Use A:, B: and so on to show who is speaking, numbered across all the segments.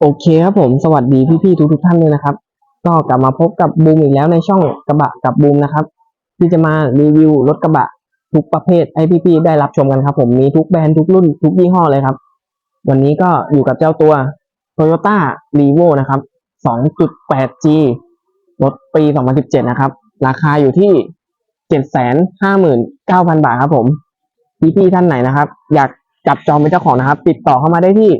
A: โอเคครับผมสวัสดีพี่ๆทุกๆท่านเลยนะครับ ก็กลับมาพบกับบูมอีกแล้วในช่องกระบะกับบูมนะครับ ที่จะมารีวิวรถกระบะทุกประเภทให้พี่ๆได้รับชมกันครับ ผมมีทุกแบรนด์ทุกรุ่นทุกยี่ห้อเลยครับ วันนี้ก็อยู่กับเจ้าตัว Toyota r e v o นะครับ 2.8G รถปี 2017 นะครับ ราคาอยู่ที่ 759,000 บาทครับผมพี่ๆท่านไหนนะครับ อยากจับจองเป็นเจ้าของนะครับ ติดต่อเข้ามาได้ที่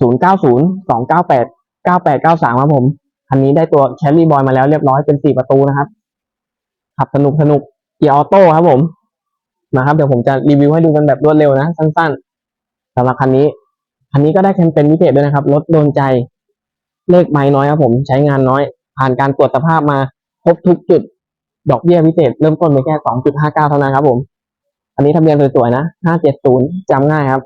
A: 0902989893ครับผม คันนี้ได้ตัวแคลรี่บอยมาแล้วเรียบร้อยเป็น4ประตูนะครับ ขับสนุกสนุกเกียร์ออโต้ครับผมนะครับเดี๋ยวผมจะรีวิวให้ดูกันแบบรวดเร็วนะ สั้นๆสำหรับคันนี้คันนี้ก็ได้แคมเปญพิเศษด้วยนะครับรถโดนใจเลขไม้น้อยครับผมใช้งานน้อย ผ่านการตรวจสภาพมาครบทุกจุด ดอกเบี้ยพิเศษ เริ่มต้นไปแค่2.59เท่านั้นครับผม อันนี้ทะเบียนสวยๆนะ570จำง่ายครับ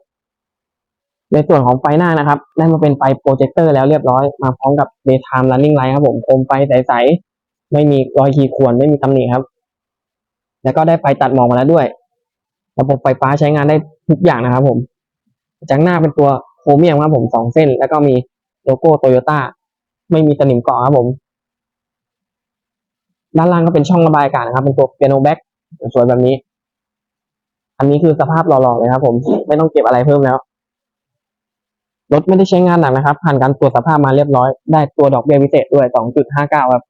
A: ในส่วนของไฟหน้านะครับ ได้มาเป็นไฟโปรเจคเตอร์แล้วเรียบร้อยมาพร้อมกับ daytime running light ครับผมโคมไฟใสๆไม่มีรอยขีดข่วนไม่มีตำหนิครับ แล้วก็ได้ไฟตัดหมอกมาแล้วด้วย ระบบไฟฟ้าใช้งานได้ทุกอย่างนะครับ ผมจากหน้าเป็นตัวโครเมียมครับผมสองเส้น แล้วก็มีโลโก้โตโยต้าไม่มีสนิมเกาะครับผม ด้านล่างก็เป็นช่องระบายอากาศนะครับ เป็นตัวเปียโนแบ็กสวยแบบนี้ อันนี้คือสภาพหล่อๆเลยครับผมไม่ต้องเก็บอะไรเพิ่มแล้ว รถไม่ได้ใช้งานหนักนะครับ ผ่านการตรวจสภาพมาเรียบร้อย ได้ตัวดอกเบี้ยพิเศษด้วย 2.59 ครับ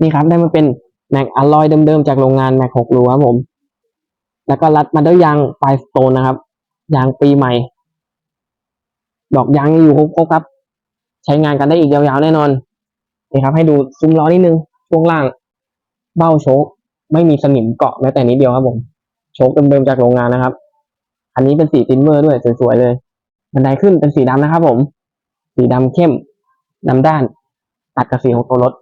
A: นี่ครับได้มาเป็นแม็กอลลอยเดิมๆจากโรงงานแม็ก6รูครับผม แล้วก็รัดมาด้วยยางปลายสโตนนะครับ ยางปีใหม่ ดอกยางอยู่ครบครับ ใช้งานกันได้อีกยาวๆแน่นอน นี่ครับ ให้ดูซุ้มล้อนิดนึง ช่วงล่าง เบ้าโชคไม่มีสนิมเกาะแม้แต่นิดเดียวครับผม โชคเดิมๆจากโรงงานนะครับ อันนี้เป็นสีซิลเวอร์ด้วยสวยๆเลย บันไดขึ้นเป็นสีดำนะครับผม สีดำเข้มดำด้านตัดกับสีของตัวรถ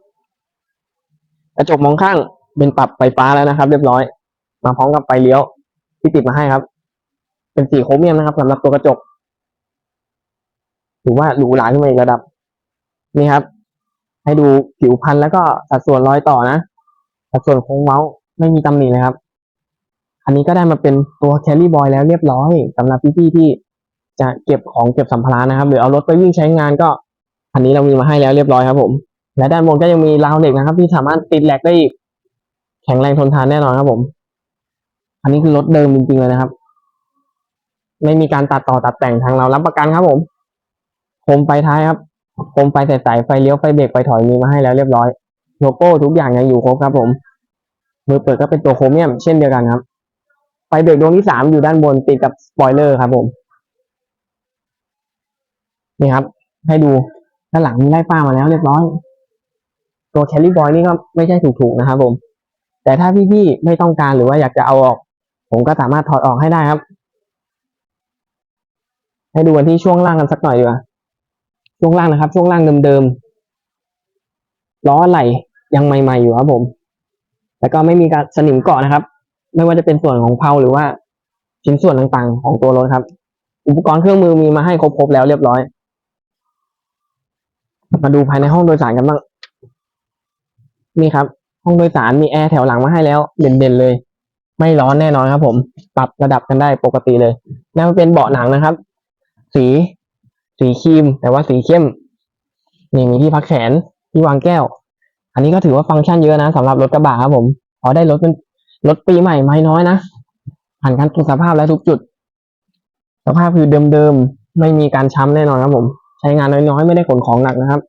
A: กระจกมองข้างเป็นปรับไฟฟ้าแล้วนะครับ เรียบร้อย มาพร้อมกับไฟเลี้ยวที่ติดมาให้ครับ เป็นสีโครเมียมนะครับสำหรับตัวกระจกถือว่าหรูหราขึ้นมาอีกระดับ นี่ครับ ให้ดูผิวพันธุ์แล้วก็สัดส่วนรอยต่อนะสัดส่วนโค้งเมาส์ไม่มีตำหนินะครับ อันนี้ก็ได้มาเป็นตัวแคลรี่บอยแล้วเรียบร้อยสำหรับพี่ๆที่ จะเก็บของเก็บสัมภาระนะครับ หรือเอารถไปวิ่งใช้งานก็อันนี้เรามีมาให้แล้วเรียบร้อยครับผม และด้านบนก็ยังมีราวเหล็กนะครับ ที่สามารถติดแหลกได้อีกแข็งแรงทนทานแน่นอนครับผม อันนี้คือรถเดิมจริงๆเลยนะครับ ไม่มีการตัดต่อตัดแต่งทางเรารับประกันครับผมโคมไฟท้ายครับโคมไฟใสๆไฟเลี้ยวไฟเบรกไฟถอยมีมาให้แล้วเรียบร้อยโลโก้ทุกอย่างยังอยู่ครบครับผมมือเปิดก็เป็นตัวโครเมียมเช่นเดียวกันครับไฟเบรกดวงที่สามอยู่ด้านบนติดกับสปอยเลอร์ครับผม นี่ครับ ให้ดูด้านหลังมีไล่ป้ามาแล้วเรียบร้อย ตัวแคลรี่บอยนี่ก็ไม่ใช่ถูกๆนะครับผม แต่ถ้าพี่ๆไม่ต้องการหรือว่าอยากจะเอาออก ผมก็สามารถถอดออกให้ได้ครับ ให้ดูกันที่ช่วงล่างกันสักหน่อยดีกว่าช่วงล่างนะครับ ช่วงล่างเดิมๆล้อไหลยังใหม่ ๆ อยู่ครับผม แล้วก็ไม่มีการสนิมเกาะนะครับ ไม่ว่าจะเป็นส่วนของเพลาหรือว่าชิ้นส่วนต่างๆ ของตัวรถครับ อุปกรณ์เครื่องมือมีมาให้ครบๆแล้วเรียบร้อย มาดูภายในห้องโดยสารกันบ้างนี่ครับ ห้องโดยสารมีแอร์แถวหลังมาให้แล้ว เด่นๆเลย ไม่ร้อนแน่นอนครับ ผม ปรับระดับกันได้ปกติเลยนั่นเป็นเบาะหนังนะครับ สี สีครีม แต่ว่าสีเข้มนี่มีที่พักแขนที่วางแก้ว อันนี้ก็ถือว่าฟังก์ชันเยอะนะสำหรับรถกระบะครับผมพอได้รถเป็นรถปีใหม่ไม่น้อยนะผ่านการตรวจสภาพแล้วทุกจุด สภาพคือเดิมๆไม่มีการช้ำแน่นอนครับผม ใช้งานน้อยๆ ไม่ได้ขนของหนักนะครับ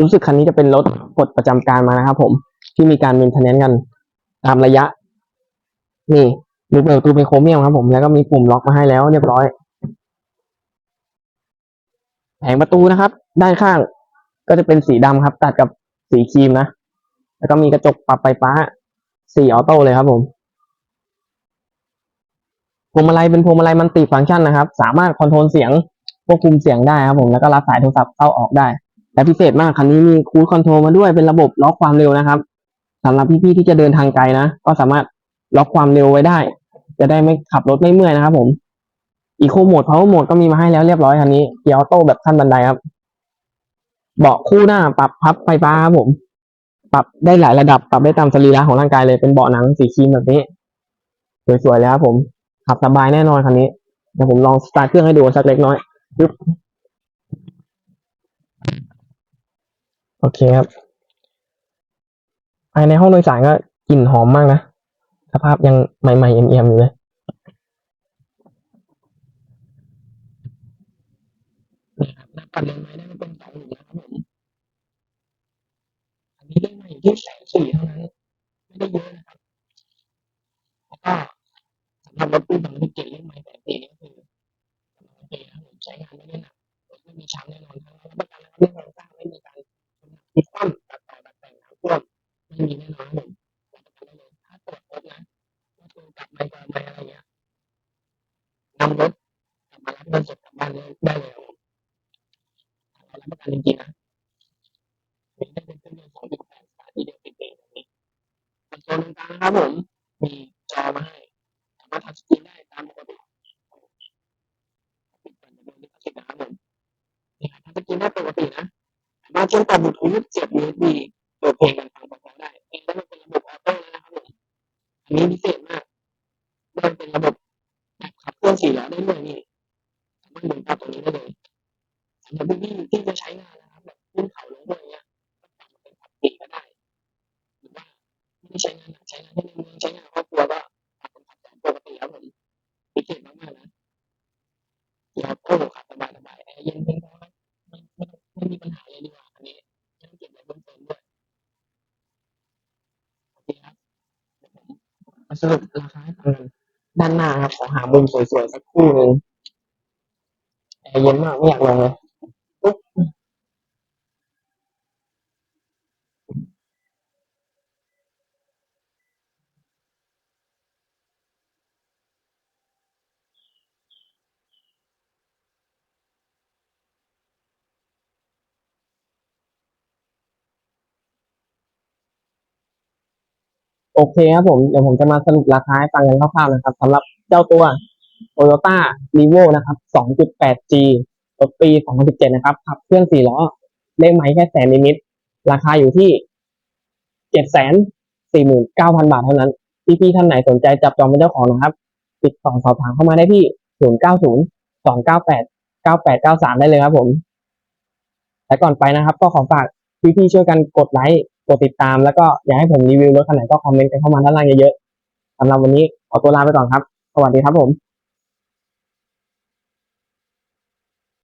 A: รู้สึกคันนี้จะเป็นรถปลดประจำการมานะครับผมที่มีการเมนเทนแนนกันตามระยะ นี่รูเปิดประตูเป็นโครเมียมครับผมแล้วก็มีปุ่มล็อกมาให้แล้วเรียบร้อยแผงประตูนะครับ ด้านข้างก็จะเป็นสีดำครับ ตัดกับสีครีมนะ แล้วก็มีกระจกปรับไฟฟ้าสีออโต้เลยครับผมพวงมาลัยเป็นพวงมาลัยมันติฟังก์ชันนะครับ สามารถคอนโทรลเสียง ควบคุมเสียงได้ครับผมแล้วก็รับสายโทรศัพท์เข้าออกได้ และพิเศษมากคันนี้มีคู i คอนโทรลมาด้วยเป็นระบบล็อกความเร็วนะครับสำหรับพี่ๆที่จะเดินทางไกลนะก็สามารถล็อกความเร็วไว้ได้ จะได้ไม่ขับรถไม่เมื่อยนะครับผมอีโคโหมด power mode ก็มีมาให้แล้วเรียบร้อยคันนี้เกียร์ออโต้แบบขั้นบันไดครับ เบาะคู่หน้าปรับพับไฟฟ้าครับผม ปรับได้หลายระดับปรับได้ตามสรีระของร่างกายเลยเป็นเบาะหนังสีครีมแบบนี้สวยๆเลยครับผมขับสบายแน่นอนคันนี้เดี๋ยวผมลองสตาร์ทเครื่องให้ดูสักเล็กน้อย ปึ๊บโอเคครับ ภายในห้องโดยสารก็กลิ่นหอมมากนะ สภาพยังใหม่ๆเอี่ยมๆอยู่เลยนะครับนับปันไม้ได้เป็นสองหลุมนะครับผมอันนี้ได้มาอยู่ที่แสงสีเท่านั้น ไม่ได้เยอะนะครับแล้วก็สำหรับรถตู้บางที่เก่งเรื่องไม้แบบตีนี้คือ ใช้งานไม่ได้หนักไม่มีช้ำแน่นอนทั้งรับประกันนะครับเรื่องโครงสร้างไม่มีการพลิกคว่ำตัดต่อตัดแต่งน้ำท่วมไม่มีแน่นอนครับผมรับประกันได้เลยถ้าตรวจพบนะว่าตัวกลับไปกลับไปอะไรเงี้ยนำรถกลับมารับเงินสดกลับบ้านได้เลยครับเรารับประกันจริงๆนะมีได้เป็นเครื่องยนสองจุดแปดสานีเดียวติดเองแบบนี้ส่วนโซนตรงกลางครับผมมีจอมาให้สามารถทัชสกรีน สามานเชื่อมต่อบลูทูธเสียบ USB เปิดเพลงกันฟังเบาได้เองได้มันเป็นระบบออโต้แล้วนะครับผมอันนี้พิเศษ ไม่ต้องไม่มีปัญหาเลยดีกว่าอันนี้ยังเก็บไว้เพิ่มเติมด้วยโอเคครับเดี๋ยวผมมาสรุปราคาให้ฟังกันด้านหน้าครับขอหามุมสวยๆสักคู่หนึ่งแอร์เย็นมากไม่อยากลงเลย โอเคครับผมเดี๋ยวผมจะมาสรุปราคาให้ฟังกันคร่าวๆนะครับสำหรับเจ้าตัว Toyota r e v o นะครับ 2.8G รถปี 2017 นะครับ ขับเคลื่อน4ล้อ เลขไม้แค่แสนนิดราคาอยู่ที่ 749,000 บาทเท่านั้น พี่ๆท่านไหนสนใจจับจองเป็นเจ้าของนะครับ ติดต่อสอบถามเข้ามาได้ที่ 0902989893 ได้เลยครับผมและก่อนไปนะครับ ก็ขอฝากพี่ๆช่วยกันกดไลค์ ดติดตามแล้วก็อยากให้ผมรีวิวรถคันไหนก็คอมเมนต์กันเข้ามาด้านล่างเยอะๆสำหรับวันนี้ขอตัวลาไปก่อนครับ สวัสดีครับผม